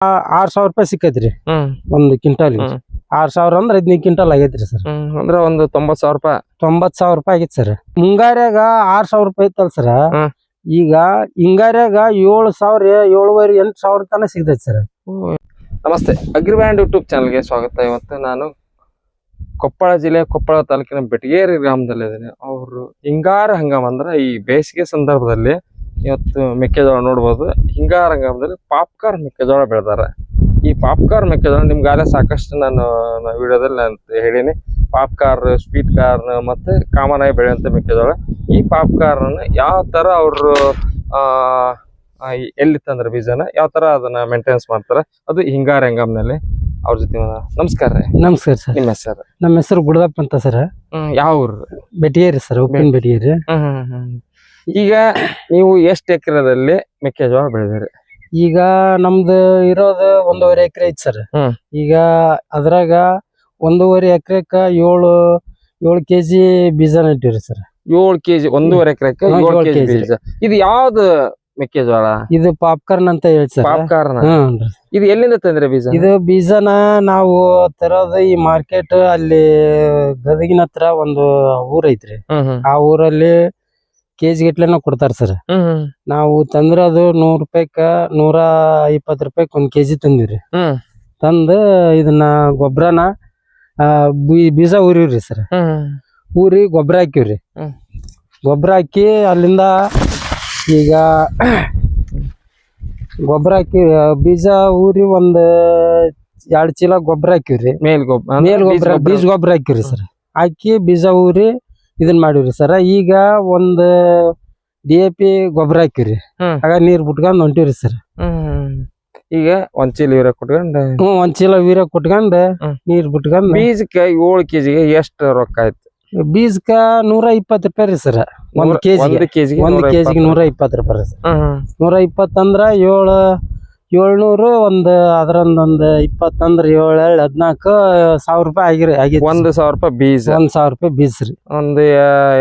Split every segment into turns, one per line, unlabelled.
R ಸಾವಿರ ರೂಪಾಯಿ ಸಿಕ್ಕೈತ್ರಿ. ಒಂದು ಕ್ವಿಂಟಲ್. ಆರ್ ಸಾವಿರ ಅಂದ್ರ ಹದಿನೈದು ಕ್ವಿಂಟಲ್ ಆಗೈತ್ರಿ ಸರ್.
ಅಂದ್ರ ಒಂದು ತೊಂಬತ್ ಸಾವಿರ ರೂಪಾಯಿ.
ತೊಂಬತ್ ಸಾವಿರ ರೂಪಾಯಿ ಆಗಿತ್ತು ಸರ್. ಮುಂಗಾರ್ಯಾಗ ಆರ್ ಸಾವಿರ ರೂಪಾಯಿ ಇತ್ತಲ್ ಸರ್. ಈಗ ಹಿಂಗಾರ್ಯಾಗ ಏಳು ಸಾವಿರ ಏಳುವರೆ ಎಂಟು ಸಾವಿರ ತನಕ ಸಿಗ್ತೈತಿ ಸರ್.
ನಮಸ್ತೆ. ಅಗ್ರಿಬ್ಯಾಂಡ್ ಯೂಟ್ಯೂಬ್ ಚಾನಲ್ಗೆ ಸ್ವಾಗತ. ಇವತ್ತು ನಾನು ಕೊಪ್ಪಳ ಜಿಲ್ಲೆ ಕೊಪ್ಪಳ ತಾಲೂಕಿನ ಬೆಟಗೇರಿ ಗ್ರಾಮದಲ್ಲಿ ಇದ್ದೀನಿ ಅವರು ಹಿಂಗಾರ ಹಂಗಾಮ ಅಂದ್ರೆ ಈ ಬೇಸಿಗೆ ಸಂದರ್ಭದಲ್ಲಿ ಇವತ್ತು ಮೆಕ್ಕೆಜೋಳ ನೋಡ್ಬೋದು. ಹಿಂಗಾರ ಹಂಗಾಮದಲ್ಲಿ ಪಾಪ್ಕಾರ್ನ್ ಮೆಕ್ಕೆಜೋಳ ಬೆಳೆದಾರೆ. ಈ ಪಾಪ್ಕಾರ್ನ್ ಮೆಕ್ಕೆಜೋಳ ನಿಮ್ಗಾಗಲೇ ಸಾಕಷ್ಟು ನಾನು ವಿಡಿಯೋದಲ್ಲಿ ನಾನು ಹೇಳೀನಿ. ಪಾಪ್ಕಾರ್ ಸ್ವೀಟ್ ಕಾರ್ನ್ ಮತ್ತು ಕಾಮನ್ ಆಗಿ ಬೆಳೆಯುವಂಥ ಮೆಕ್ಕೆಜೋಳ. ಈ ಪಾಪ್ಕಾರ್ನ್ ಯಾವ ತರ ಅವರು ಎಲ್ಲಿ ತಂದ್ರೆ ಬೀಜನ ಯಾವ ತರ ಅದನ್ನ ಮೇಂಟೆನೆನ್ಸ್ ಮಾಡ್ತಾರೆ ಅದು ಹಿಂಗಾರ ಹಂಗಾಮ್ನಲ್ಲಿ ಅವ್ರ ಜೊತೆ. ನಮಸ್ಕಾರ ರೀ.
ನಮಸ್ಕಾರ ಸರ್.
ನಿಮ್ಮ ಹೆಸರು?
ನಮ್ಮ ಹೆಸರು ಗುಡದಪ್ಪ ಅಂತ ಸರ್.
ಯಾವ ಊರು?
ಬೆಟಗೇರಿ ಸರ್ ಉಪ್ಪಿನ
ಹ್ಮ್. ಈಗ ನೀವು ಎಷ್ಟು ಎಕರೆದಲ್ಲಿ ಮೆಕ್ಕೆಜೋಳ ಬೆಳೆದಿರಿ?
ಈಗ ನಮ್ದು ಇರೋದು ಒಂದೂವರೆ ಎಕರೆ ಐತಿ ಸರ್.
ಹ್ಮ್.
ಈಗ ಅದ್ರಾಗ ಒಂದೂವರೆ ಎಕರೆಕ ಏಳು ಏಳು ಕೆಜಿ ಬೀಜ ನೆಟ್ಟಿವ್ರಿ ಸರ್.
ಏಳು ಕೆಜಿ ಒಂದೂವರೆ ಎಕರೆಕ್ಕೆ
ಹ್ಮ್,
ಏಳು
ಏಳ್
ಕೆಜಿ. ಬೀಜ. ಇದು ಯಾವ್ದು ಮೆಕ್ಕೆಜೋಳ?
ಇದು ಪಾಪ್ಕಾರ್ನ್ ಅಂತ ಹೇಳಿ ಸರ್.
ಪಾಪ್ಕಾರ್ನ್. ಇದು ಎಲ್ಲಿಂದ ತಂದ್ರೆ ಬೀಜ?
ಇದು ಬೀಜನ ನಾವು ತರೋದು ಈ ಮಾರ್ಕೆಟ್ ಅಲ್ಲಿ ಗದಗಿನ ಹತ್ರ ಒಂದು ಊರ್ ಐತ್ರಿ
ಹ್ಮ್ ಹ್ಮ್.
ಆ ಊರಲ್ಲಿ ಕೆಜಿ ಗಟ್ಲೆನ ಕೊಡ್ತಾರ ಸರ್ ನಾವು ತಂದ್ರ ತಂದ್ರದು ನೂರ್ ರೂಪಾಯಿಕ ನೂರ ಇಪ್ಪತ್ತು ರೂಪಾಯಿಕ್ ಒಂದ್ ಕೆಜಿ ತಂದಿವ್ರಿ. ತಂದ ಇದನ್ನ ಗೊಬ್ಬರನ ಬೀಜ ಊರಿವ್ರಿ ಸರ್ ಊರಿ ಗೊಬ್ಬರ ಹಾಕಿವ್ರಿ. ಗೊಬ್ಬರ ಹಾಕಿ ಅಲ್ಲಿಂದ ಈಗ ಗೊಬ್ಬರ ಹಾಕಿ ಬೀಜ ಊರಿ ಒಂದ್ ಎರಡ್ ಚೀಲ ಗೊಬ್ಬರ ಹಾಕಿವ್ರಿ.
ಮೇಲ್ ಗೊಬ್ಬರ
ಮೇಲ್ ಗೊಬ್ಬರ ಬೀಜ ಗೊಬ್ಬರ ಹಾಕಿವ್ರಿ ಸರ್ ಹಾಕಿ ಬೀಜ ಊರಿ ಇದನ್ ಮಾಡಿವ್ರಿ ಸರ್ ಈಗ ಒಂದ್ ಡಿ ಎ ಪಿ ಗೊಬ್ಬರ ಹಾಕಿವ್ರಿ
ಹ್ಮ್.
ಆಗ ನೀರ್ ಬಿಟ್ಕೊಂಡ್ ಹೊಂಟಿವ್ರಿ ಸರ್
ಹ್ಮ್ ಈಗ ಒಂದ್ ಚೀಲ ವೀರ ಕೊಟ್ಕೊಂಡು
ಹ್ಮ್ ಒಂದ್ ಚೀಲ ವೀರ ಕುಟ್ಕೊಂಡ್
ಹ್ಮ್.
ನೀರ್ ಬಿಟ್ಕೊಂಡ್
ಬೀಜಕ್ಕ ಏಳು ಕೆಜಿಗೆ ಎಷ್ಟು ರೊಕ್ಕ ಆಯ್ತು
ಬೀಜಕ್ಕ ನೂರ ಇಪ್ಪತ್ ರೂಪಾಯಿ ರೀ ಸರ್ ಒಂದ್
ನೂರ-
ಕೆಜಿಗೆ
ಒಂದು ಕೆಜಿಗೆ
ಒಂದ್
ನೂರ
ಕೆಜಿಗೆ
ಇಪ್ಪತ್ತು.
ನೂರ ಇಪ್ಪತ್ತು ರೂಪಾಯಿ ರೀ ಸರ್
ಹ್ಮ್.
ನೂರ ಇಪ್ಪತ್ತಂದ್ರ ಏಳು ಏಳ್ನೂರು ಒಂದ್ ಅದ್ರೊಂದೊಂದ್ ಇಪ್ಪತ್ತಂದ್ರ ಏಳು ಏಳ್ ಹದಿನಾಲ್ಕು ಸಾವಿರ ರೂಪಾಯಿ ಆಗಿರಿ ಆಗಿ
ಒಂದ್ ಸಾವಿರ ರೂಪಾಯಿ ಬೀಜ.
ಒಂದ್ ಸಾವಿರ ರೂಪಾಯಿ ಬೀಜ ರೀ
ಒಂದ್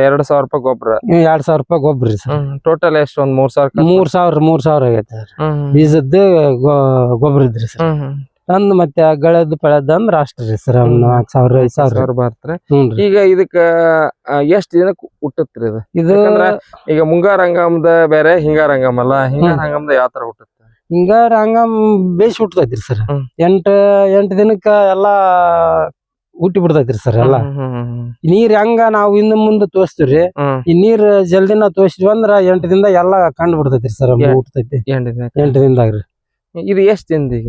ಎರಡ್ ಸಾವಿರ ರೂಪಾಯಿ ಗೊಬ್ಬರ.
ಎರಡು ಸಾವಿರ ರೂಪಾಯಿ ಗೊಬ್ಬರ ರೀ ಸರ್
ಟೋಟಲ್ ಎಷ್ಟು? ಒಂದ್ ಮೂರ್ ಸಾವಿರ
ಮೂರು ಸಾವಿರ ಮೂರ್ ಸಾವಿರ ಆಗೈತೆ ಸರ್. ಬೀಜದ್ದು ಗೊಬ್ಬರ ಇದ್ರಿ ಸರ್.
ಹ್ಮ್.
ಮತ್ತೆ ಗಳದ್ ಪಳದ್ ಅಂದ್ರ ಅಷ್ಟ ರೀ ಸರ್ ಒಂದ್. ನಾಲ್ಕ್ ಸಾವಿರ ಐದ್ ಸಾವಿರ.
ಬರ್ತಾರೆ. ಈಗ ಇದಕ್ಕ ಎಷ್ಟ್ ದಿನಕ್ಕೆ ಹುಟ್ಟತ್ರಿ ಇದು?
ಇದು
ಈಗ ಮುಂಗಾರ ಹಂಗಾಮದ ಬೇರೆ ಹಿಂಗಾರ ಹಂಗಾಮ ಅಲ್ಲ. ಹಿಂಗಾರ ಹಂಗಾಮದ ಯಾವ ತರ ಹುಟ್ಟುತ್ತೆ
ಹಿಂಗಾರ ಹಂಗ ಬೇಸ್ ಹುಟ್ಟತೈತ್ರಿ ಸರ್. ಎಂಟ ಎಂಟ್ ದಿನಕ್ಕ ಎಲ್ಲಾ ಹುಟ್ಟಿ ಬಿಡ್ತೈತ್ರಿ ಸರ್ ಎಲ್ಲಾ ನೀರ್ ಹೆಂಗ ನಾವು ಹಿಂದ ಮುಂದೆ ತೋರಿಸ್ತೀವ್ರಿ. ಈ ನೀರ್ ಜಲ್ದಿನ ತೋರಿಸಿದ್ವಿ ಅಂದ್ರ ಎಂಟ್ ದಿನದ ಎಲ್ಲಾ ಕಂಡು ಬಿಡ್ತೈತ್ರಿ ಸರ್ ಹುಟ್ಟತೈತಿ
ಎಂಟ್ ದಿನ.
ಎಂಟ್ ದಿನದಾಗ ರೀ
ಇದು ಎಷ್ಟ್ ದಿನದ ಈಗ?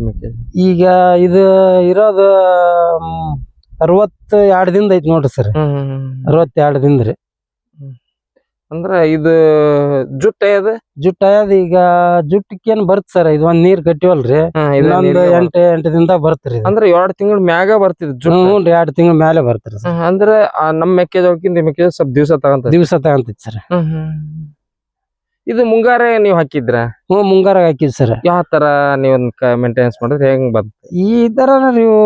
ಈಗ ಇದು ಇರೋದು ಮ್, ಅರವತ್ತ ಎರಡ್ ದಿನದ ಐತಿ ನೋಡ್ರಿ ಸರ್. ಅರವತ್ತೆರಡ್ ದಿನ ರೀ
ಅಂದ್ರ ಇದು ಜುಟ್ಟ ಅಯ್ಯದ
ಜುಟ್ಟ ಅಯ್ಯದ ಈಗ ಜುಟ್ಟಕ್ಕೇನ್ ಬರ್ತ್ ಸರ್ ಇದು ಒಂದ್ ನೀರ್ ಕಟ್ಟಿವಲ್ರಿ. ಇನ್ನೊಂದ್ ಎಂಟ್ ಎಂಟ್ ದಿನದಾಗ ಬರ್ತ್ರಿ.
ಅಂದ್ರ ಎರಡ್ ತಿಂಗಳ ಮ್ಯಾಗ ಬರ್ತಿದ್ ಜುಟ್ಟು?
ಹ್ಞೂ ರೀ ಎರಡ್ ತಿಂಗಳ ಮ್ಯಾಲೆ ಬರ್ತ್ರಿ ಸರ್.
ಹ್ಮ್, ಅಂದ್ರ ಆ ನಮ್ ಮೆಕ್ಕೆಜೋಳಕ್ಕಿಂತ ಮೆಕ್ಕೆಜೋಳ ಸ್ವಲ್ಪ ದಿವಸ ತಗಂತ
ದಿವಸ ತಗಂತೈತಿ ಸರ್.
ಇದು ಮುಂಗಾರ ನೀವು ಹಾಕಿದ್ರ?
ಹ್ಞೂ ಮುಂಗಾರ ಹಾಕಿದ್ ಸರ್.
ಯಾವ ತರ ನೀವ್ ಮೇಂಟೆನೆನ್ಸ್ ಮಾಡಿದ್ರೆ ಹೆಂಗ್ ಬಂತ?
ಈ ತರ ನೀವು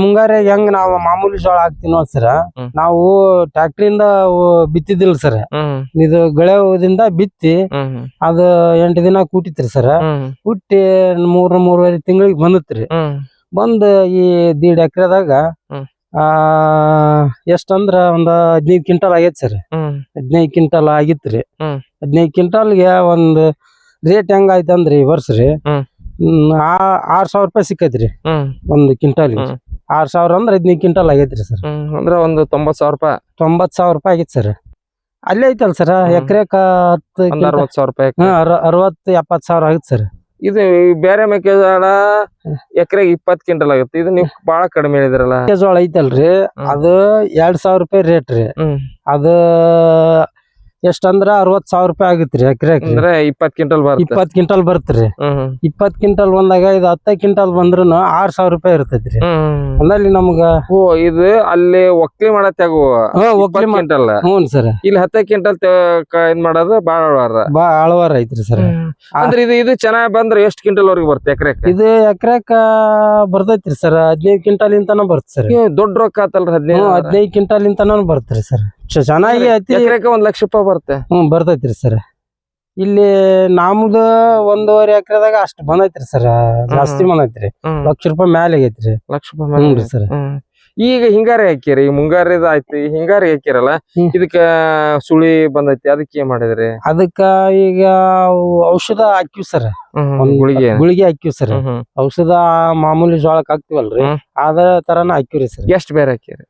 ಮುಂಗಾರ ಹೆಂಗ್ ನಾವು ಮಾಮೂಲಿ ಜೋಳ ಹಾಕ್ತೀನೋ ಸರ್. ನಾವು ಇಂದ ಬಿತ್ತಿದಿಲ್ಲ ಸರ್. ಇದು ಗಳದಿಂದ ಬಿತ್ತಿ ಅದು ಎಂಟು ದಿನ ಕೂಟಿತ್ರಿ ಸರ್. ಕೂಟಿ ಮೂರ್ ಮೂರುವರೆ ತಿಂಗಳಿಗೆ ಬಂದತ್ರಿ. ಬಂದ ಈ ದೀಡ್ ಎಕರೆದಾಗ ಎಷ್ಟಂದ್ರ ಒಂದ್ ಹದಿನೈದು ಕ್ವಿಂಟಲ್ ಆಗೈತ್ ಸರ್. ಹದಿನೈದು ಕ್ವಿಂಟಲ್ ಆಗಿತ್ರಿ. ಹದಿನೈದು ಕ್ವಿಂಟಲ್ಗೆ ಒಂದ್ ರೇಟ್ ಹೆಂಗ್ ಆಯ್ತಂದ್ರಿ ಈ ವರ್ಷ ರೀ? ಆರ್ ಸಾವಿರ ರೂಪಾಯಿ ಸಿಕ್ಕೈತ್ರಿ. ಒಂದ್ ಕ್ವಿಂಟಲ್. ಆರ್ ಸಾವಿರ ಅಂದ್ರ ಹದಿನೈದು ಕ್ವಿಂಟಲ್ ಆಗೈತ್ರಿ ಸರ್.
ಅಂದ್ರ ಒಂದು ತೊಂಬತ್ ಸಾವಿರ ರೂಪಾಯಿ.
ತೊಂಬತ್ ಸಾವಿರ ರೂಪಾಯಿ ಆಗಿತ್ತು ಸರ್. ಅಲ್ಲೇ ಐತಲ್ ಸರ್. ಎಕರೆಕ ಹತ್ತು
ಅರವತ್ ಸಾವಿರ ರೂಪಾಯಿ
ಹಾ ಅರ- ಅರವತ್ತು ಎಪ್ಪತ್ ಸಾವಿರ ಆಗಿತ್ತು ಸರ್.
ಇದು ಬೇರೆ ಮೆಕ್ಕೆಜೋಳ ಎಕರೆಗೆ ಇಪ್ಪತ್ ಕ್ವಿಂಟಲ್ ಆಗುತ್ತೆ. ಇದು ನೀವು ಬಹಳ ಕಡಿಮೆ ಹೇಳಿದ್ರಲ್ಲ.
ಮೆಕ್ಕೆಜೋಳ ಐತಲ್ರಿ ಅದು ಎರಡ್ ಸಾವಿರ ರೂಪಾಯಿ ರೇಟ್ ರೀ. ಅದು ಎಷ್ಟಂದ್ರ ಅರವತ್ ಸಾವಿರ ರೂಪಾಯಿ ಆಗುತ್ತೆ ಎಕರೆ
ಅಂದ್ರೆ ಇಪ್ಪತ್ ಕ್ವಿಂಟಲ್ ಬರುತ್ತೆ.
ಇಪ್ಪತ್ ಕ್ವಿಂಟಲ್ ಬರ್ತ್ರಿ ಇಪ್ಪತ್ ಕ್ವಿಂಟಲ್ ಬಂದಾಗ ಇದು ಹತ್ತ ಕ್ವಿಂಟಲ್ ಬಂದ್ರು ಆರ್ ಸಾವಿರ ರೂಪಾಯಿ ಇರ್ತೈತ್ರಿ.
ರೀ
ಅಲ್ಲಿ ನಮ್ಗ
ಓ ಇದು ಅಲ್ಲಿ ಒಕ್ಲಿ ಮಾಡತ್ಯಾಗು
ಹ್ಮ್ ಒಕ್ಲಿ
ಕ್ವಿಂಟಲ್.
ಹ್ಞೂ ಸರ್.
ಇಲ್ಲಿ ಹತ್ತ ಕ್ವಿಂಟಲ್ ಇದ್ ಮಾಡೋದು ಬಾಳ ಆಳ್ವಾರ
ಬಾ ಆಳ್ವಾರ ಐತ್ರಿ ಸರ್.
ಅಂದ್ರೆ ಇದು ಇದು ಚೆನ್ನಾಗಿ ಬಂದ್ರೆ ಎಷ್ಟ್ ಕ್ವಿಂಟಲ್ ವರೆಗೂ ಬರುತ್ತೆ ಎಕರೆ
ಇದು ಎಕರೆಕ ಬರ್ತೈತ್ರಿ ಸರ್. ಹದಿನೈದು ಕ್ವಿಂಟಲ್ ಇಂತನ ಬರ್ತ ಸರ್
ದೊಡ್ಡ ರೊಕ್ಕ ಆತಲ್ರಿ ಹದಿನೈದು
ಹದಿನೈದು ಕ್ವಿಂಟಲ್ ಇಂತನ ಬರ್ತ್ರಿ ಸರ್. ಚೆನ್ನಾಗಿ ಐತಿ.
ಎಕರೆಕ್ಕೆ ಒಂದ್ ಲಕ್ಷ ರೂಪಾಯಿ ಬರುತ್ತೆ.
ಹ್ಮ್ ಬರ್ತೈತ್ರಿ ಸರ್. ಇಲ್ಲಿ ನಮ್ದು ಒಂದೂವರೆ ಎಕರೆದಾಗ ಅಷ್ಟ್ ಬಂದೈತ್ರಿ ಸರ್. ಜಾಸ್ತಿ. ಬಂದೈತ್ರಿ. ಲಕ್ಷ ರೂಪಾಯಿ ಮ್ಯಾಲೆ ಆಗೈತ್ರಿ.
ಲಕ್ಷ ರೂಪಾಯಿ
ಹ್ಞೂ ಸರ್.
ಈಗ ಹಿಂಗಾರಿ ಹಾಕಿರಿ ಈ ಮುಂಗಾರಿದ ಆಯ್ತು ಹಿಂಗಾರಿ ಹಾಕಿರಲ್ಲ ಇದಕ್ಕ ಸುಳಿ ಬಂದೈತಿ ಅದಕ್ಕೆ ಏನ್ ಮಾಡಿದ್ರಿ?
ಅದಕ್ಕ ಈಗ ಔಷಧ ಹಾಕಿವ್ ಸರ್. ಒಂದ್
ಗುಳಿಗೆ.
ಗುಳಿಗೆ ಹಾಕಿವ್ ಸರ್. ಔಷಧ ಮಾಮೂಲಿ ಜೋಳಕ್ ಹಾಕ್ತಿವಲ್ರಿ. ಅದ ತರಾನ ಹಾಕಿವ್ರಿ ಸರ್.
ಎಷ್ಟ್ ಬೇರೆ ಹಾಕಿರಿ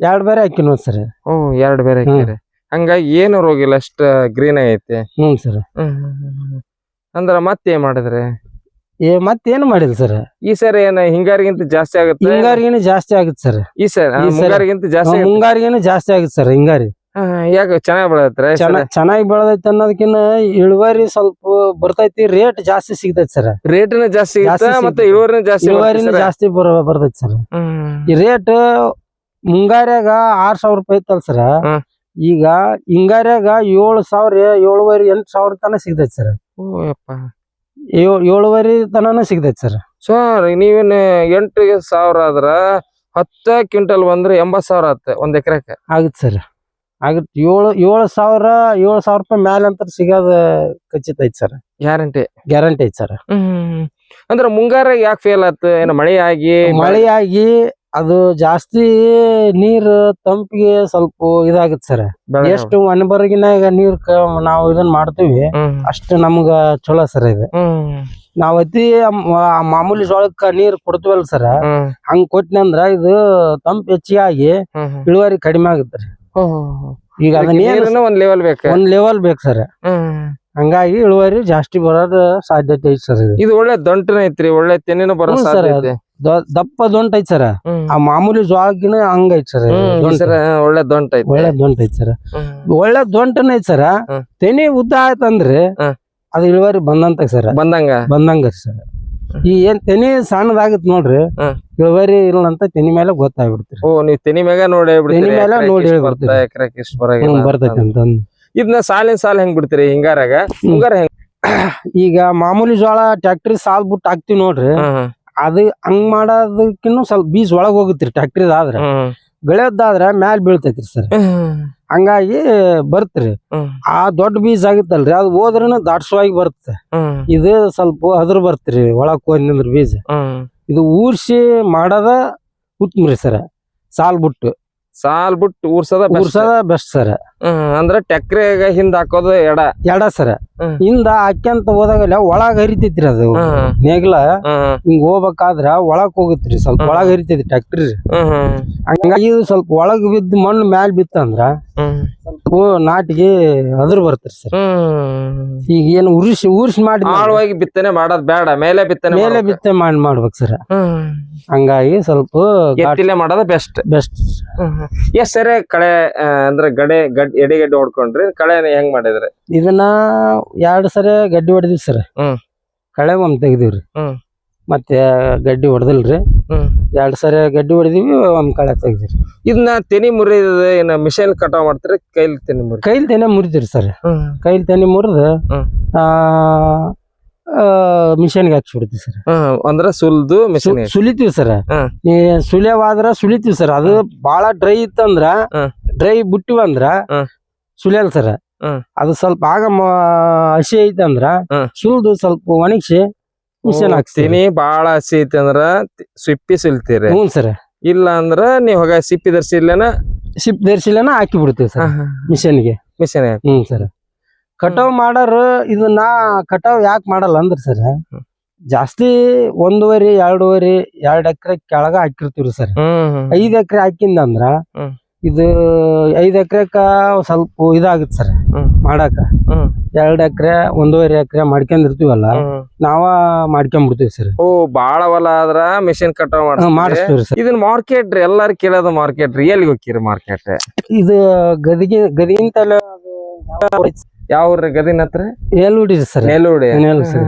ಎರಡ್ ಬೇರೆ ಹಾಕಿನ ಸರ್.
ಹ್ಞೂ ಎರಡು ಬೇರೆ. ಹಾಕಿರಿ. ಹಂಗಾಗಿ ಏನು ರೋಗ ಇಲ್ಲ ಅಷ್ಟ ಗ್ರೀನ್ ಆಗೈತಿ.
ಹ್ಞೂ ಸರ್.
ಹ್ಮ್, ಮತ್ತೆ. ಅಂದ್ರ ಮತ್ತೇನ್ ಮಾಡಿದ್ರಿ?
ಏ ಮತ್ತೇನ್ ಮಾಡಿಲ್ಲ ಸರ್?
ಈ ಸರ್ ಏನ ಹಿಂಗಾರಿಗಿಂತ ಜಾಸ್ತಿ ಆಗುತ್ತೆ?
ಹಿಂಗಾರಿಗೇನು ಜಾಸ್ತಿ ಆಗುತ್ತೆ ಸರ್.
ಈ ಸರ್
ಹಿಂಗಾರಿಗಿಂತ
ಮುಂಗಾರಿಗಿಂತ ಜಾಸ್ತಿ ಆಗುತ್ತೆ?
ಮುಂಗಾರಿಗೇನು ಜಾಸ್ತಿ ಆಗುತ್ತೆ ಸರ್ ಹಿಂಗಾರಿ.
ಯಾಕೆ ಚೆನ್ನಾಗಿ ಬೆಳದೈತ್ರ
ಚೆನ್ನಾಗ್ ಬೆಳದೈತೆ ಅನ್ನೋದಕ್ಕಿಂತ ಇಳುವರಿ ಸ್ವಲ್ಪ ಬರ್ತೈತಿ ರೇಟ್ ಜಾಸ್ತಿ ಸಿಗ್ತೈತಿ ಸರ್.
ರೇಟ್ನ ಜಾಸ್ತಿ ಮತ್ತೆ. ಇಳುವರಿನ ಜಾಸ್ತಿ
ಇಳುವರಿನ ಜಾಸ್ತಿ ಬರ ಬರ್ತೈತಿ ಸರ್. ಈ ರೇಟ್ ಮುಂಗಾರ್ಯಾಗ ಆರ್ ಸಾವಿರ ರೂಪಾಯಿ ಇತ್ತಲ್ ಸರ್ ಈಗ ಹಿಂಗಾರ್ಯಾಗ ಏಳು ಸಾವಿರ ಏಳುವರೆ ಎಂಟು ಸಾವಿರ ತನ ಸಿಗ್ತೈತಿ ಸರ್. ಏಳುವರೆ ತನನ ಸಿಗ್ತೈತಿ ಸರ್.
ಸರ್ ನೀವೇನ್ ಎಂಟು ಸಾವಿರ ಆದ್ರ ಹತ್ತ ಕ್ವಿಂಟಲ್ ಬಂದ್ರೆ ಎಂಬತ್ ಸಾವಿರ ಆಗುತ್ತೆ ಒಂದ್ ಎಕರೆಕ.
ಆಗುತ್ತೆ ಸರ್. ಆಗುತ್ತೆ ಏಳು ಏಳು ಸಾವಿರ ಏಳು ಸಾವಿರ ರೂಪಾಯಿ ಮ್ಯಾಲೆ ಅಂತ ಸಿಗೋದ ಖಚಿತ ಐತಿ ಸರ್.
ಗ್ಯಾರಂಟಿ.
ಗ್ಯಾರಂಟಿ ಐತಿ ಸರ್.
ಹ್ಮ್ ಅಂದ್ರ ಮುಂಗಾರ ಯಾಕೆ ಫೇಲ್ ಆಯ್ತು ಏನ ಮಳೆ ಆಗಿ?
ಮಳೆಯಾಗಿ ಅದು ಜಾಸ್ತಿ ನೀರ್ ತಂಪಿಗೆ ಸ್ವಲ್ಪ ಇದಾಗುತ್ತೆ ಸರ್. ಎಷ್ಟು ಒಣಬರಗಿನಾಗ ನೀರ್ ನಾವು ಇದನ್ನ ಮಾಡ್ತೀವಿ ಅಷ್ಟು ನಮ್ಗ ಚಲೋ ಸರ್ ಇದು. ನಾವ್ ಅತಿ ಮಾಮೂಲಿ ಜೋಳಕ್ಕ ನೀರ್ ಕೊಡ್ತೀವಲ್ ಸರ್ ಹಂಗ ಅಂದ್ರ ಇದು ತಂಪ್ ಹೆಚ್ಚಿಗೆ ಇಳುವರಿ ಕಡಿಮೆ ಆಗುತ್ತೆ ಈಗ ಅದನ್ನ
ಒಂದ್ ಲೆವೆಲ್ ಬೇಕ.
ಒಂದ್ ಲೆವೆಲ್ ಬೇಕು ಸರ್. ಹಂಗಾಗಿ ಇಳುವರಿ ಜಾಸ್ತಿ ಬರೋದ್ ಸಾಧ್ಯತೆ ಐತಿ ಸರ್ ಇದು.
ಒಳ್ಳೆ ದಂಟನ ಐತ್ರಿ ಒಳ್ಳೆ ತೆನ್ನಿನ
ಬರೋದ್ ಸರ್
ಸಾಧ್ಯತೆ
ದಪ್ಪ ದೊಂಟ್ ಐತ್ ಸರ್ ಆ ಮಾಮೂಲಿ ಜ್ವಾಗಿನ ಹಂಗ ಐತಿ ಸರ್
ಒಳ್ಳೆ
ದೊಂಟ್.
ಸರ ಒಳ್ಳೆ ದಂಟ ಐತಿ
ಒಳ್ಳೆ ದೊಂಟ್ ಐತ್ ಸರ್ ಒಳ್ಳೆ ದೊಂಟನ ಐತ್ ಸರ್ ತೆನಿ ಉದ್ದ ಆಯ್ತಂದ್ರೆ ಅದ್ ಇಳುವರಿ ಬಂದಂತ ಸರ್.
ಬಂದಂಗ?
ಬಂದಂಗ ಸರ್. ಈ ಏನ್ ತೆನಿ ಸಣ್ಣದಾಗತ್ ನೋಡ್ರಿ ಇಳುವರಿ ಇಲ್ಲ ಅಂತ ತೆನಿ ಮೇಲೆ ಗೊತ್ತಾಗ್ಬಿಡ್ತೀರಿ
ಓ ನೀವ್ ತೆನಿ ಮ್ಯಾಗ ನೋಡಿ
ತೆನಿ ಮೇಲೆ ನೋಡಿ ಬರ್ತೈತಿ ಅಂತಂದ್
ಇದನ್ನ ಸಾಲಿನ ಸಾಲ ಹೆಂಗ್ ಬಿಡ್ತೀರಿ ಹಿಂಗಾರಾಗ? ಹಿಂಗಾರ ಹೆಂಗ್?
ಈಗ ಮಾಮೂಲಿ ಜೋಳ ಟ್ಯಾಕ್ಟ್ರಿ ಸಾಲ್ ಬಿಟ್ಟು ಹಾಕ್ತಿವಿ ನೋಡ್ರಿ. ಅದು ಹಂಗ್ ಮಾಡೋದಕ್ಕಿನ್ನು ಸ್ವಲ್ಪ ಬೀಜ ಒಳಗ್ ಹೋಗುತ್ತೀರಿ ಟ್ಯಾಕ್ಟ್ರಿದ ಆದ್ರ
ಹ್ಮ್.
ಬೆಳೆಯೋದಾದ್ರ ಮ್ಯಾಲ್ ಬೀಳ್ತೈತ್ರಿ ಸರ್. ಹಂಗಾಗಿ ಬರ್ತ್ರಿ. ಆ ದೊಡ್ಡ ಬೀಜ ಆಗುತ್ತಲ್ರಿ ಅದು ಹೋದ್ರೂನು ದಾಟ್ಸವಾಗಿ ಬರುತ್ತೆ. ಇದು ಸ್ವಲ್ಪ ಅದ್ರ ಬರ್ತ್ರಿ ಒಳಗ್ ಹೋಗಿ ನಿಂದ್ರ ಬೀಜ. ಇದು ಊರ್ಸಿ ಮಾಡದ ಉತ್ತಮ್ರಿ ಸರ್ ಸಾಲ್ ಬಿಟ್ಟು.
ಸಾಲ್ ಬಿಟ್ಟು ಊರ್ಸದ.
ಊರ್ಸದ ಬೆಸ್ಟ್ ಸರ್.
ಅಂದ್ರ ಟೆಕ್ರೆಗ ಹಿಂದ ಹಾಕೋದು ಎಡ.
ಎಡ ಸರ. ಹಿಂದ ಹಾಕ್ಯಂತ ಹೋದಾಗಲ್ಲ ಒಳಗ್ ಹರಿತೈತ್ರಿ ಅದು. ನೇಗ್ಲ ಹಿಂಗ್ ಹೋಗ್ಬೇಕಾದ್ರ ಒಳಗ್ ಹೋಗುತ್ರಿ ಸ್ವಲ್ಪ. ಒಳಗ್ ಹರಿತೈತಿ ಟ್ಯಾಕ್ಟ್ರಿ. ಹಂಗಾಗಿ ಇದು ಸ್ವಲ್ಪ ಒಳಗ್ ಬಿದ್ದು ಮಣ್ಣು ಮ್ಯಾಲ್ ಬಿತ್ತಂದ್ರ ಸ್ವಲ್ಪ ನಾಟಿಗೆ ಅದ್ರ ಬರ್ತ್ರಿ ಸರ್. ಈಗ ಏನು ಉರ್ಸಿ ಊರ್ಸಿ ಮಾಡಿ
ಆಳವಾಗಿ ಬಿತ್ತನೆ ಮಾಡೋದ್ ಬೇಡ ಮೇಲೆ ಬಿತ್ತನೆ
ಮೇಲೆ
ಬಿತ್ತನೆ
ಬಿತ್ತೆ ಮಾಡಿ ಮಾಡ್ಬೇಕು ಸರ್. ಹಂಗಾಗಿ ಸ್ವಲ್ಪ
ಮಾಡೋದ ಬೆಸ್ಟ್
ಬೆಸ್ಟ್
ಎಷ್ಟ್ ಸರಿ ಕಳೆ ಅಂದ್ರ ಗಡೆ ಗಡ್ ಎಡೆಗಡ್ಡೆ ಹೊಡ್ಕೊಂಡ್ರಿ ಕಳೆ ಹೆಂಗ್ ಮಾಡಿದ್ರಿ
ಇದನ್ನ ಎರಡು ಸರಿ ಗಡ್ಡಿ ಹೊಡೆದಿವಿ ಸರ್
ಹ್ಮ್.
ಕಳೆ ಒಮ್ಮೆ ತೆಗ್ದಿವ್ರಿ
ಹ್ಮ್.
ಮತ್ತೆ ಗಡ್ಡಿ ಹೊಡೆದಿಲ್ರಿ
ಹ್ಮ್.
ಎರಡು ಸರಿ ಗಡ್ಡಿ ಹೊಡೆದಿವಿ ಒಂದ್ ಕಳೆ ತೆಗ್ದಿರಿ
ಇದನ್ನ ತೆನಿ ಮುರಿದ ಏನ ಮಿಷನ್ ಕಟಾವ್ ಮಾಡ್ತೀರಿ ಕೈಲಿ ತೆನಿ ಮುರಿ
ಕೈಲಿ ತೆನೆ ಮುರಿದಿರಿ ಸರ್ ಕೈಲ್ ತೆನೆ ಮುರಿದು
ಹ್ಮ್.
ಮಿಷನ್ಗೆ ಹಾಕ್ಸ್ಬಿಡ್ತೀವಿ ಸರ್
ಅಂದ್ರೆ ಅಂದ್ರ ಸುಲ್ದು ಮಿಷನ್
ಸುಲಿತೀವಿ ಸರ್
ಹ್ಮ್.
ನೀ ಸುಲಿಯವಾದ್ರ ಸುಲಿತೀವಿ ಸರ್ ಅದು ಬಹಳ ಡ್ರೈ ಇತ್ತಂದ್ರ
ಹ್ಮ್.
ಡ್ರೈ ಬಿಟ್ಟಿವಂದ್ರ
ಅಂದ್ರ
ಸುಲಿಯಲ್ಲ ಸರ ಅದು ಸ್ವಲ್ಪ ಆಗ ಹಸಿ ಐತಿ
ಅಂದ್ರ
ಸುಲ್ದು ಸ್ವಲ್ಪ ಒಣಗಿಸಿ ಮಿಷನ್ ಹಾಕ್ತೀನಿ
ತೆನಿ ಬಾಳ ಹಸಿ ಐತಿ ಅಂದ್ರ ಸಿಪ್ಪಿ ಸುಲ್ತೀರಿ.
ಹ್ಞೂ ಸರ್
ಇಲ್ಲ ಅಂದ್ರ ನೀವ್ ಹೋಗ ಸಿಪ್ಪಿ ಧರಿಸಿಲ್ಲನ?
ಸಿಪ್ಪಿ ಧರಿಸಿಲನ ಹಾಕಿ ಬಿಡ್ತೀವಿ ಸರ್ ಮಿಷನ್ಗೆ
ಮಿಷನ್
ಹ್ಞೂ ಸರ್ ಕಟಾವ್ ಮಾಡೋರು ಇದನ್ನ ಕಟಾವ್ ಯಾಕೆ ಮಾಡಲ್ಲ ಅಂದ್ರ ಸರ್ ಜಾಸ್ತಿ ಒಂದೂವರೆ ಎರಡೂವರೆ ಎರಡ್ ಎಕರೆ ಕೆಳಗ ಹಾಕಿರ್ತೀವ್ರಿ ಸರ್ ಐದ್ ಎಕರೆ ಹಾಕಿಂದ ಅಂದ್ರ. ಇದು ಐದು ಎಕರೆಕ ಸ್ವಲ್ಪ ಇದಾಗುತ್ತೆ ಸರ್. ಮಾಡಾಕ. ಎರಡು ಎಕರೆ ಒಂದೂವರೆ ಎಕರೆ ಮಾಡ್ಕೊಂಡಿರ್ತೀವಲ್ಲ
ಇರ್ತೀವಲ್ಲ
ನಾವ ಮಾಡ್ಕೊಂಡ್ಬಿಡ್ತೀವಿ ಸರ್.
ಓ ಬಾಳ ಹೊಲ ಆದ್ರ ಮಿಷನ್ ಕಟಾವ್ ಮಾಡ್ತೀವಿ
ಇದನ್ನ ಸರ್.
ಇದನ್ ಮಾರ್ಕೆಟ್ ರೀ ಎಲ್ಲಾರು ಕೇಳೋದು ಮಾರ್ಕೆಟ್ ರೀ ಎಲ್ಲಿಗೆ ಹೋಗ್ತೀರಿ ಮಾರ್ಕೆಟ್
ಇದು ಗದಿಗಿ ಗದಿಗಿಂತಲೇ
ಯಾವ ಊರ್ರಿ ಗದಿನ ಹತ್ರ?
ಎಲ್ ಸರ್. ನೆಲ್ ಸರ್.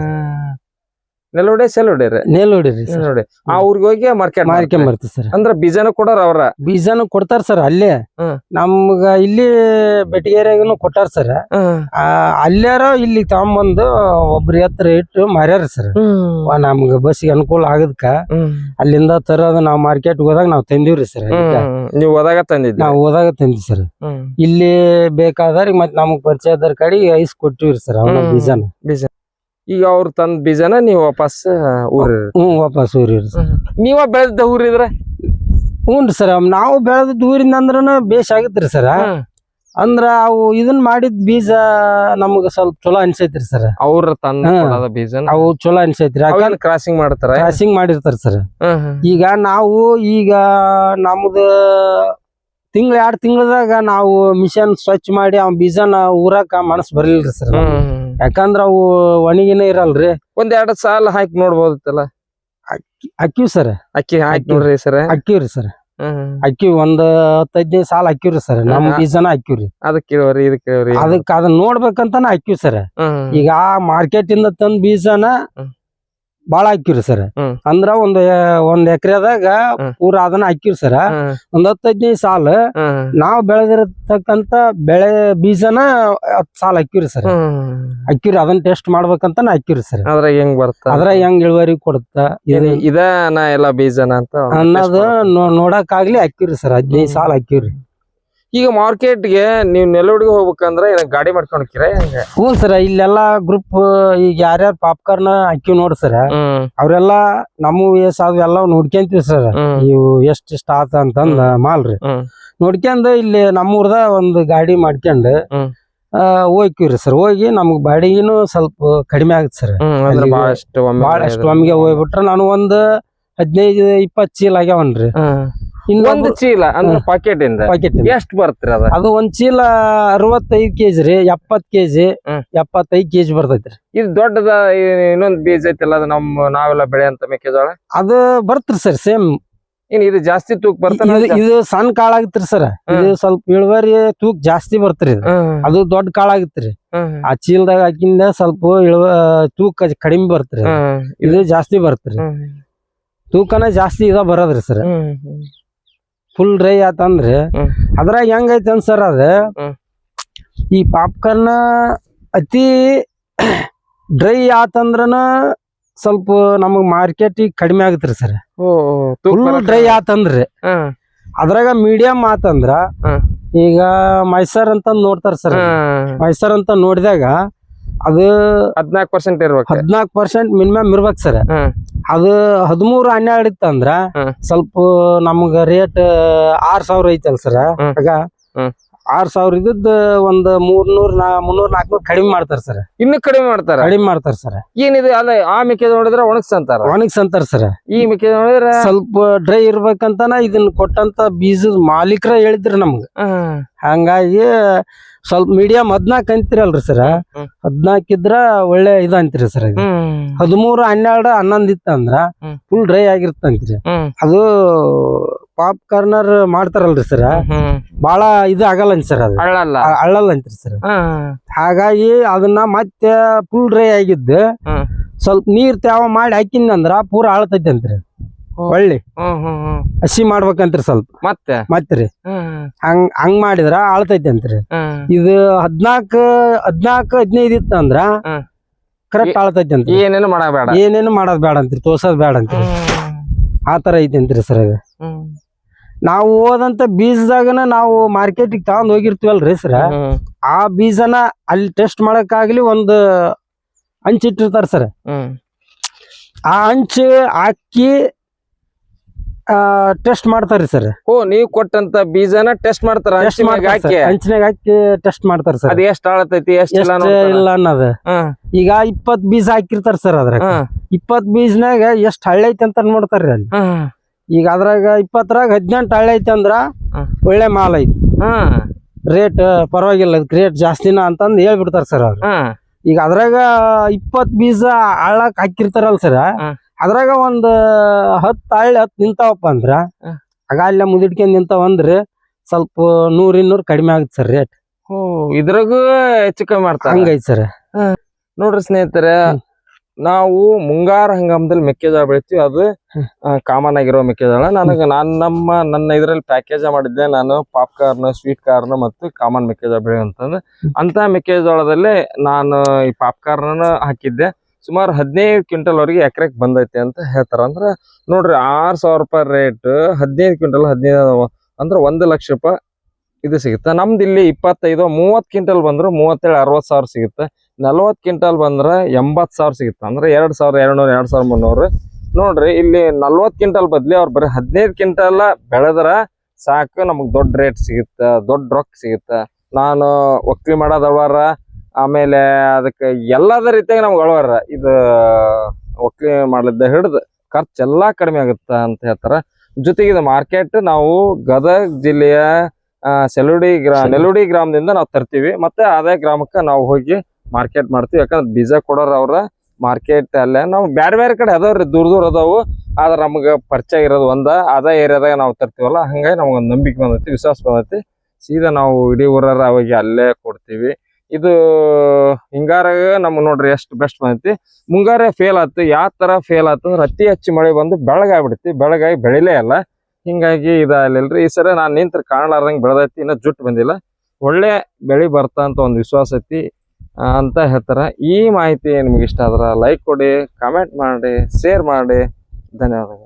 ನೆಲೋಡೆ ಸೆಲೋಡೆ ರೀ.
ನೆಲೋಡೆ ರೀ
ನೋಡಿ ಆ ಊರಿಗೆ ಹೋಗಿ ಮಾರ್ಕೆಟ್
ಮಾರ್ಕೊಂಡ್ ಬರ್ತೀವಿ ಸರ್.
ಅಂದ್ರ ಬೀಜನು ಕೊಡೋರ್ ಅವ್ರ.
ಬೀಜನು ಕೊಡ್ತಾರ ಸರ್ ಅಲ್ಲೇ.
ಹ್ಮ್.
ನಮ್ಗ ಇಲ್ಲಿ ಬೆಟಗೇರಿಯಾಗನು ಕೊಟ್ಟಾರ ಸರ್. ಆ ಅಲ್ಲಾರ ಇಲ್ಲಿ ತಗೊಂಬಂದು ಒಬ್ರ ಎತ್ತರ ಇಟ್ಟು ಮಾರ್ಯಾರ ಸರ್. ನಮ್ಗ ಬಸ್ಸಿಗೆ ಅನುಕೂಲ ಆಗದ್ಕ ಅಲ್ಲಿಂದ ತರೋದು ನಾವ್ ಮಾರ್ಕೆಟ್ ಹೋದಾಗ ನಾವ್ ತಂದಿವ್ರಿ ಸರ್
ನೀವ್ ಹೋದಾಗ ತಂದಿದ್ರಿ.
ನಾವ್ ಹೋದಾಗ ತಂದಿ ಸರ್. ಇಲ್ಲಿ ಬೇಕಾದ್ರೆ ಮತ್ ನಮಗ್ ಪರಿಚಯದ ಕಡೆ ಐಸ್ ಕೊಟ್ಟಿವ್ರಿ ಸರ್ ಅವನ
ಹ್ಮ್.
ಬೀಜನ.
ಈಗ ಅವ್ರ ತಂದ ಬೀಜನ ನೀವು ವಾಪಸ್ ಊರಿ
ಹ್ಮ್ ವಾಪಸ್ ಊರಿವ್ರಿ ಸರ್.
ನೀವ ಬೆಳೆದ ಊರಿದ್ರ?
ಹ್ಞೂ ಸರ್ ನಾವು ಬೆಳೆದ ಊರಿಂದ ಅಂದ್ರನ ಬೇಷ್ ಆಗತ್ರಿ ಸರ್. ಅಂದ್ರ ಅವು ಇದನ್ ಮಾಡಿದ ಬೀಜ ನಮಗ ಸ್ವಲ್ಪ ಚಲೋ ಅನ್ಸೈತ್ರಿ ಸರ್.
ಅವ್ರ ತಂದ
ಬೀಜ
ಕೊಡೋದ ಬೀಜನ
ಅವು ಚಲೋ ಅನ್ಸೈತ್ರಿ. ಯಾಕಂದ್ರ
ಕ್ರಾಸಿಂಗ್ ಮಾಡ್ತಾರ?
ಕ್ರಾಸಿಂಗ್ ಮಾಡಿರ್ತಾರ ಸರ್. ಈಗ ನಾವು ಈಗ ನಮ್ದು ತಿಂಗ್ಳ ಎರಡ್ ತಿಂಗಳದಾಗ ನಾವು ಮಿಷನ್ ಸ್ವಚ್ಛ ಮಾಡಿ ಅವ್ ಬೀಜನ ಊರಾಕ ಮನಸ್ ಬರ್ಲಿಲ್ರಿ ಸರ್. ಯಾಕಂದ್ರ ಅವು ಒಣಗಿನ ಇರಲ್ರಿ.
ಒಂದ್ ಎರಡ್ ಸಾಲ ಹಾಕಿ ನೋಡ್ಬೋದಿತ್ತಲ್ಲ?
ಅಕ್ಕಿ ಸರ್.
ಅಕ್ಕಿ ಹಾಕಿ ನೋಡ್ರಿ ಸರ್.
ಅಕ್ಕಿವ್ರಿ ಸರ್. ಅಕ್ಕಿ ಒಂದ್ ಹತ್ತ್ ಹದಿನೈದು ಸಾಲ ಹಾಕಿವ್ರಿ ಸರ್. ನಮ್. ಬೀಜನ ಅಕ್ಕಿವ್ರಿ
ಅದಕ್ಕೆ ಕೇಳೋರಿ
ಅದಕ್ಕ ಅದನ್ನ ನೋಡ್ಬೇಕಂತಾನ ಅಕ್ಕಿವ್ ಸರ್.
ಈಗ
ಈಗ ಮಾರ್ಕೆಟ್ ಇಂದ ತಂದ್ ಬೀಜನ. ಬಾಳ ಹಾಕಿವ್ರಿ ಸರ್. ಅಂದ್ರ ಒಂದ್ ಒಂದ್ ಎಕರೆದಾಗ. ಪೂರ ಅದನ್ನ ಹಾಕಿವ್ರಿ ಸರ್. ಒಂದ್ ಹತ್ತು ಹದಿನೈದು ಸಾಲ. ನಾವ್ ಬೆಳೆದಿರತಕ್ಕಂತ ಬೆಳೆ ಬೀಜನ ಹತ್ ಸಾಲ ಹಾಕಿವ್ರಿ ಸರ್. ಹಾಕಿವ್ರಿ ಅದನ್ನ ಟೆಸ್ಟ್ ಮಾಡ್ಬೇಕಂತ ಹಾಕಿವ್ರಿ ಸರ್
ಅದ್ರಾಗ ಹೆಂಗ್ ಬರ್ತ
ಅದ್ರ ಹೆಂಗ್ ಇಳುವರಿ ಕೊಡುತ್ತ ಇದ
ನಾ ಎಲ್ಲಾ ಬೀಜನ ಅಂತ
ಅನ್ನೋದು ನೋಡಕ್ ಆಗ್ಲಿ ಹಾಕಿವ್ರಿ ಸರ್ ಹದಿನೈದು ಸಾಲ ಹಾಕಿವ್ರಿ
ಈಗ ಮಾರ್ಕೆಟ್ಗೆ ನೀವ್ ನೆಲೋಡಿಗೆ ಹೋಗ್ಬೇಕಂದ್ರ ಏನ್ ಗಾಡಿ ಮಾಡ್ಕೊಂಡ್ ಹೋಗ್ತೀರ ಹೆಂಗ?
ಹ್ಞೂ ಸರ್ ಇಲ್ಲೆಲ್ಲಾ ಗ್ರೂಪ್ ಈಗ ಯಾರ್ಯಾರು ಪಾಪ್ಕಾರ್ನ್ ಹಾಕಿವ್ ನೋಡ್ರಿ ಸರ್ ಅವ್ರೆಲ್ಲಾ ನಮ್ಮ ಎಸ್ ಅವು ಎಲ್ಲ ನೋಡ್ಕೊಂತೀವಿ ಸರ್. ಇವು ಎಷ್ಟ್ ಇಷ್ಟ ಆತ ಅಂತಂದ ಮಾಲ್ರಿ. ನೋಡ್ಕೊಂಡ್ ಇಲ್ಲಿ ನಮ್ಮೂರ್ದ ಒಂದು ಗಾಡಿ ಮಾಡ್ಕೊಂಡ್ ಹೋಗ್ಕಿವ್ರಿ ಸರ್. ಹೋಗಿ ನಮ್ಗ್ ಬಾಡಿಗೆನು ಸ್ವಲ್ಪ ಕಡಿಮೆ ಆಗತ್ ಸರ್.
ಬಹಳಷ್ಟು ಒಮ್ಮೆ
ಬಹಳಷ್ಟು ಒಮ್ಗೆ ಹೋಗ್ಬಿಟ್ರ ನಾನು ಒಂದ್ ಹದಿನೈದು ಇಪ್ಪತ್ ಚೀಲ ಆಗ್ಯಾವನ್ರಿ. ಇನ್ನೊಂದು
ಚೀಲ ಅಂದ್ರೆ ಪಾಕೆಟ್ ಇಂದ.
ಪಾಕೆಟ್
ಎಷ್ಟ್ ಬರ್ತೀರ ಅದ?
ಅದು ಒಂದ್ ಚೀಲ ಅರವತ್ತೈದ್ ಕೆಜಿ ರೀ ಎಪ್ಪತ್ ಕೆಜಿ. ಎಪ್ಪತ್ತೈದ್ ಕೆಜಿ ಬರ್ತೈತ್ರಿ.
ಇದು ದೊಡ್ಡದ ಇನ್ನೊಂದ್ ಬೀಜ ಐತಿಲ್ಲ ಅದು ನಮ್ಮ ನಾವೆಲ್ಲ ಬೆಳೆಯಂತ ಮೆಕ್ಕೆಜೋಳ
ಅದು ಬರ್ತ್ರಿ ಸರ್ ಸೇಮ್
ಇನ್ ಇದು ಜಾಸ್ತಿ ತೂಕ ಬರ್ತಾನ
ಇದು ಇದು ಸಣ್ಣ ಕಾಳಾಗತ್ರಿ ಸರ್. ಇದು ಸ್ವಲ್ಪ ಇಳುವರಿ ತೂಕ ಜಾಸ್ತಿ ಬರ್ತ್ರಿ ಇದು. ಅದು ದೊಡ್ಡ ಕಾಳಾಗತ್ರಿ ಆ ಚೀಲದಾಗ ಹಾಕಿಂದ ಸ್ವಲ್ಪ ಇಳುವ ತೂಕ ಕಡಿಮೆ ಬರ್ತ್ರಿ ಇದು ಜಾಸ್ತಿ ಬರ್ತ್ರಿ. ತೂಕನ ಜಾಸ್ತಿ ಇದ ಬರೋದ್ರಿ ಸರ್. ಫುಲ್ ಡ್ರೈ ಆತಂದ್ರೆ. ಅದ್ರಾಗ ಹೆಂಗೈತೆ ಸರ್ ಅದ. ಈ ಪಾಪ್ಕಾರ್ನ್ ಅತಿ ಡ್ರೈ ಆತಂದ್ರನ ಸ್ವಲ್ಪ ನಮಗ್ ಮಾರ್ಕೆಟ್ ಕಡಿಮೆ ಆಗತ್ರಿ ಸರ್. ಫುಲ್ ಡ್ರೈ ಆತಂದ್ರೆ ಅದ್ರಾಗ ಮೀಡಿಯಂ ಆತಂದ್ರ ಈಗ ಮೈಸೂರ್ ಅಂತ ನೋಡ್ತಾರ ಸರ್. ಮೈಸೂರ್ ಅಂತ ನೋಡಿದಾಗ ಅದು
ಹದ್ನಾಲ್ಕು ಪರ್ಸೆಂಟ್ ಇರ್ಬೇಕು
ಹದಿನಾಲ್ಕು ಪರ್ಸೆಂಟ್ ಮಿನಿಮಮ್ ಇರ್ಬೇಕು ಸರ್ ಅದು ಹದಿಮೂರು ಹನ್ನೆರಡು ಇತ್ತಂದ್ರ. ಸ್ವಲ್ಪ ನಮ್ಗ ರೇಟ್ ಆರ್ ಸಾವಿರ ಐತಲ್ ಸರ್. ಆಗ. ಆರ್ ಸಾವಿರ ಇದ್ದದ್ದು ಒಂದ್ ಮೂರ್ನೂರ್ ನಾ ಮುನ್ನೂರ್ ನಾಲ್ಕನೂರ್ ಕಡಿಮೆ ಮಾಡ್ತಾರ ಸರ್.
ಇನ್ನು ಕಡಿಮೆ ಮಾಡ್ತಾರ?
ಕಡಿಮೆ ಮಾಡ್ತಾರ ಸರ್.
ಏನಿದೆ? ಅಲ್ಲ ಆ ಮೆಕ್ಕೆ ನೋಡಿದ್ರೆ ಒಣಗ್ಸಂತಾರ
ಒಣಗ್ಸ್ ಅಂತಾರ ಸರ್.
ಈ ಮೆಕ್ಕೆ ನೋಡಿದ್ರೆ
ಸ್ವಲ್ಪ ಡ್ರೈ ಇರ್ಬೇಕಂತನ ಇದನ್ನ ಕೊಟ್ಟಂತ ಬೀಜದ ಮಾಲೀಕರ ಹೇಳಿದ್ರಿ ನಮ್ಗ. ಹಂಗಾಗಿ ಸ್ವಲ್ಪ ಮೀಡಿಯಂ ಹದ್ನಾಕ್ ಅಂತೀರಲ್ರಿ ಸರ್. ಹದ್ನಾಕ್ ಇದ್ರ ಒಳ್ಳೆ ಇದ. ಅಂತೀರಿ ಸರ್
ಹ್ಮ್.
ಹನ್ನೆರಡು ಹನ್ನೊಂದು ಇತ್ತಂದ್ರ. ಫುಲ್ ಡ್ರೈ ಆಗಿರ್ತಂತ್ರಿ. ಅದು ಪಾಪ್ ಕಾರ್ನರ್ ಮಾಡ್ತಾರಲ್ರಿ ಸರ್
ಬಹಳ
ಬಾಳ ಇದು ಆಗಲ್ಲ ಸರ್ ಅದು.
ಅಳ್ಳಲ್ಲ.
ಅಂತ್ರಿ ಸರ್ ಹಾಗಾಗಿ ಅದನ್ನ ಮತ್ತೆ ಫುಲ್ ಡ್ರೈ ಆಗಿದ್ದು ಸ್ವಲ್ಪ ನೀರ್ ತ್ಯಾವ ಮಾಡಿ ಹಾಕಿಂದಂದ್ರ ಪೂರ ಆಳ್ತೈತಿ ಅಂತ್ರಿ
ಹ್ಮ್.
ಒಳ್ಳಿ. ಹಸಿ ಮಾಡ್ಬೇಕಂತ್ರಿ ಸ್ವಲ್ಪ.
ಮತ್ತೆ? ಮತ್ತೆ.
ಹಂಗ್ ಹಂಗ್ ಮಾಡಿದ್ರ ಆಳ್ತೈತಿ ಅಂತ್ರಿ ಇದು ಹದ್ನಾಕ್ ಹದ್ನಾಕ್ ಹದಿನೈದು ಇತ್ತಂದ್ರ. ಕರೆಕ್ಟ್ ಆಳ್ತೈತಿ ಅಂತ
ಏನೇನು ಮಾಡಬೇಡ
ಏನೇನು ಮಾಡೋದ್ ಬೇಡ ಅಂತೀರಿ ತೋರ್ಸೋದ್ ಬೇಡ ಅಂತೀರಿ. ಆ ತರ ಐತಿ ಅಂತ್ರಿ ಸರ್ ಅದು. ನಾವು ಹೋದಂತ ಬೀಜದಾಗನ ನಾವು ಮಾರ್ಕೆಟಿಗೆ ತಗೊಂಡ್ ಹೋಗಿರ್ತೀವಲ್ರಿ ಸರ್. ಆ ಬೀಜನ ಅಲ್ಲಿ ಟೆಸ್ಟ್ ಮಾಡಕ್ಕಾಗ್ಲಿ ಒಂದು ಹಂಚಿಟ್ಟಿರ್ತಾರ ಸರ್. ಆ ಹಂಚು ಹಾಕಿ ಟೆಸ್ಟ್ ಮಾಡ್ತಾರ್ರಿ ಸರ್
ಓ ನೀವು ಕೊಟ್ಟಂತ ಬೀಜನ ಟೆಸ್ಟ್ ಮಾಡ್ತಾರ
ಟೆಸ್ಟ್
ಹಂಚಿನ್ಯಾಗ ಹಾಕಿ
ಹಂಚಿನಾಗ ಹಾಕಿ ಟೆಸ್ಟ್ ಮಾಡ್ತಾರ ಸರ್
ಅದ್ ಎಷ್ಟ್ ಆಳತೈತಿ ಎಷ್ಟ್ ಇಲ್ಲ
ಅನ್ನೋದ ಈಗ ಇಪ್ಪತ್ ಬೀಜ ಹಾಕಿರ್ತಾರ ಸರ್ ಅದ್ರಾಗ. ಇಪ್ಪತ್ ಬೀಜನಾಗ ಎಷ್ಟ್ ಹಳ್ಳಿ ಐತಿ ಅಂತ ನೋಡ್ತಾರ್ರಿ ಅಲ್ಲಿ. ಈಗ ಅದ್ರಾಗ ಇಪ್ಪತ್ತರಾಗ ಹದಿನೆಂಟು ಹಳ್ಳಿ ಐತಿ ಅಂದ್ರ. ಒಳ್ಳೆ ಮಾಲ್ ಐತಿ. ರೇಟ್ ಪರವಾಗಿಲ್ಲ ಅದಕ್ಕೆ ರೇಟ್ ಜಾಸ್ತಿನ ಅಂತಂದ್ ಹೇಳ್ಬಿಡ್ತಾರ ಸರ್ ಅವ್ರು. ಈಗ ಅದ್ರಾಗ ಇಪ್ಪತ್ ಬೀಜ ಆಳಕ್ ಹಾಕಿರ್ತಾರಲ್ಲ ಸರ್. ಅದ್ರಾಗ ಒಂದ್ ಹತ್ತ್ ಹಳ್ಳಿ ಹತ್ ನಿಂತಾವಪ್ಪ ಅಂದ್ರ. ಆಗ ಅಲ್ಲೇ ಮುದಿಟ್ಕೊಂಡ್ ನಿಂತಾವ ಅಂದ್ರ ಸ್ವಲ್ಪ ನೂರ್ ಇನ್ನೂರ್ ಕಡಿಮೆ ಆಗುತ್ತೆ ಸರ್ ರೇಟ್.
ಇದ್ರಾಗೂ ಹೆಚ್ಚು ಕಮ್ಮಿ ಮಾಡ್ತಾರೆ?
ಹಂಗೈತ್ ಸರ್.
ನೋಡ್ರಿ ಸ್ನೇಹಿತರೆ ನಾವು ಮುಂಗಾರು ಹಂಗಾಮದಲ್ಲಿ ಮೆಕ್ಕೆಜೋಳ ಬೆಳಿತೀವಿ. ಅದು ಕಾಮನ್ ಆಗಿರೋ ಮೆಕ್ಕೆಜೋಳ. ನನಗೆ ನಾನು ನಮ್ಮ ನನ್ನ ಇದರಲ್ಲಿ ಪ್ಯಾಕೇಜ್ ಮಾಡಿದ್ದೆ. ನಾನು ಪಾಪ್ಕಾರ್ನ್ ಸ್ವೀಟ್ ಕಾರ್ನ್ ಮತ್ತು ಕಾಮನ್ ಮೆಕ್ಕೆಜೋಳ ಬೆಳೆಯುವಂತಂದು ಅಂತ ಮೆಕ್ಕೆಜೋಳದಲ್ಲಿ ನಾನು ಈ ಪಾಪ್ಕಾರ್ನ್ ಹಾಕಿದ್ದೆ. ಸುಮಾರು ಹದಿನೈದು ಕ್ವಿಂಟಲ್ ವರೆಗೆ ಎಕರೆಗೆ ಬಂದೈತೆ ಅಂತ ಹೇಳ್ತಾರ. ಅಂದ್ರೆ ನೋಡ್ರಿ ಆರ್ ಸಾವಿರ ರೂಪಾಯಿ ರೇಟ್ ಹದಿನೈದು ಕ್ವಿಂಟಲ್, ಹದಿನೈದು ಅಂದ್ರೆ ಒಂದು ಲಕ್ಷ ರೂಪಾಯಿ ಇದು ಸಿಗುತ್ತೆ. ನಮ್ದು ಇಲ್ಲಿ ಇಪ್ಪತ್ತೈದು, ಮೂವತ್ತು ಕ್ವಿಂಟಲ್ ಬಂದ್ರೆ ಮೂವತ್ತೇಳು, ಅರವತ್ತು ಸಾವಿರ ಸಿಗುತ್ತೆ. ನಲ್ವತ್ತು ಕ್ವಿಂಟಲ್ ಬಂದ್ರೆ ಎಂಬತ್ತು ಸಾವಿರ ಸಿಗುತ್ತೆ. ಅಂದ್ರೆ ಎರಡು ಸಾವಿರ ಎರಡು ನೂರು ಎರಡು ಸಾವಿರ ಮುನ್ನೂರು. ನೋಡ್ರಿ ಇಲ್ಲಿ ನಲ್ವತ್ತು ಕ್ವಿಂಟಲ್ ಬದ್ಲಿ ಅವ್ರು ಬರೀ ಹದಿನೈದು ಕ್ವಿಂಟಲ್ ಬೆಳೆದ್ರ ಸಾಕು, ನಮಗೆ ದೊಡ್ಡ ರೇಟ್ ಸಿಗುತ್ತೆ, ದೊಡ್ಡ ರೊಕ್ಕ ಸಿಗುತ್ತೆ. ನಾನು ಒಕ್ಕಲಿ ಮಾಡೋದವಾರ ಆಮೇಲೆ ಅದಕ್ಕೆ ಎಲ್ಲದ ರೀತಿಯಾಗಿ ನಮ್ಗೆ ಅಳವಾರ. ಇದು ಒಕ್ಕಲಿ ಮಾಡ್ಲಿದ್ದ ಹಿಡಿದು ಖರ್ಚು ಎಲ್ಲಾ ಕಡಿಮೆ ಆಗುತ್ತೆ ಅಂತ ಹೇಳ್ತಾರೆ. ಜೊತೆಗೆ ಇದು ಮಾರ್ಕೆಟ್ ನಾವು ಗದಗ ಜಿಲ್ಲೆಯ ಸೆಲುಡಿ ಗ್ರಾ. ನೆಲುಡಿ ಗ್ರಾಮದಿಂದ ನಾವು ತರ್ತೀವಿ. ಮತ್ತೆ ಅದೇ ಗ್ರಾಮಕ್ಕೆ ನಾವು ಹೋಗಿ ಮಾರ್ಕೆಟ್ ಮಾಡ್ತೀವಿ. ಯಾಕಂದ್ರೆ ಬೀಜ ಕೊಡೋರು ಅವ್ರ ಮಾರ್ಕೆಟ್ ಅಲ್ಲೇ. ನಾವು ಬೇರೆ ಬೇರೆ ಕಡೆ ಅದಾವ್ರಿ ದೂರ ದೂರ ಅದಾವು. ಆದ್ರೆ ನಮ್ಗೆ ಪರಿಚಯ ಇರೋದು ಒಂದ. ಅದೇ ಏರಿಯಾದಾಗ ನಾವು ತರ್ತೀವಲ್ಲ ಹಂಗಾಗಿ ನಮ್ಗೆ ಒಂದು ನಂಬಿಕೆ ಬಂದೈತಿ ವಿಶ್ವಾಸ ಬಂದೈತಿ. ಸೀದಾ ನಾವು ಇಡೀ ಊರರ ಅವಾಗ ಅಲ್ಲೇ ಕೊಡ್ತೀವಿ. ಇದು ಹಿಂಗಾರಾಗ ನಮ್ಗೆ ನೋಡ್ರಿ ಎಷ್ಟು ಬೆಸ್ಟ್ ಬಂದೈತಿ. ಮುಂಗಾರ ಫೇಲ್ ಆಯ್ತು ಯಾವ ತರ ಫೇಲ್ ಆಯ್ತು ಅಂದ್ರೆ ಅತಿ ಹೆಚ್ಚು ಮಳೆ ಬಂದು ಬೆಳಗಾಗ್ಬಿಡ್ತಿ ಬೆಳಗಾಗಿ ಬೆಳಿಲೇ ಇಲ್ಲ. ಹಿಂಗಾಗಿ ಇದಾಗಲಿಲ್ರಿ. ಈ ಸರಿ ನಾನು ನಿಂತ್ರ ಕಾಣಲಾರ್ದಂಗೆ ಬೆಳೆದೈತಿ, ಇನ್ನೂ ಜುಟ್ಟು ಬಂದಿಲ್ಲ. ಒಳ್ಳೆ ಬೆಳಿ ಬರ್ತಾ ಅಂತ ಒಂದು ವಿಶ್ವಾಸ ಐತಿ ಅಂತ ಹೇಳ್ತಾರ. ಈ ಮಾಹಿತಿ ನಿಮ್ಗೆ ಇಷ್ಟ ಆದ್ರೆ ಲೈಕ್ ಕೊಡಿ ಕಾಮೆಂಟ್ ಮಾಡಿ ಶೇರ್ ಮಾಡಿ. ಧನ್ಯವಾದಗಳು.